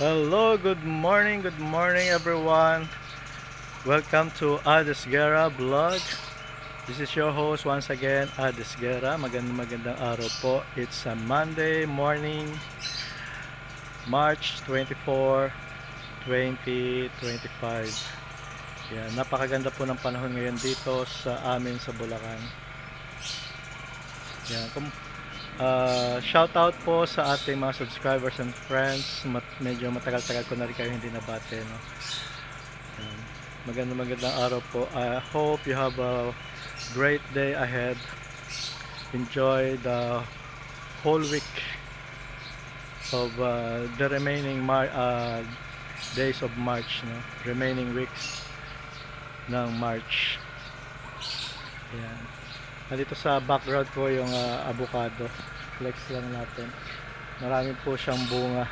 Hello, good morning, good morning everyone. Welcome to Ades Guerra vlog. This is your host once again, Ades Guerra. Magandang magandang araw po. It's a Monday morning, March 24, 2025. Yan, napakaganda po ng panahon ngayon dito sa amin sa Bulacan. Yan, kum Ah, shout out po sa ating mga subscribers and friends. Mat medyo matagal-tagal ko na rin kayo hindi nabate. No? Yan. Magandang magandang araw po. I hope you have a great day ahead. Enjoy the whole week of uh, the remaining mar uh, days of March. No? Remaining weeks ng March. Yan. Nandito sa background ko yung ah, avocado. Flex lang natin. Marami po siyang bunga.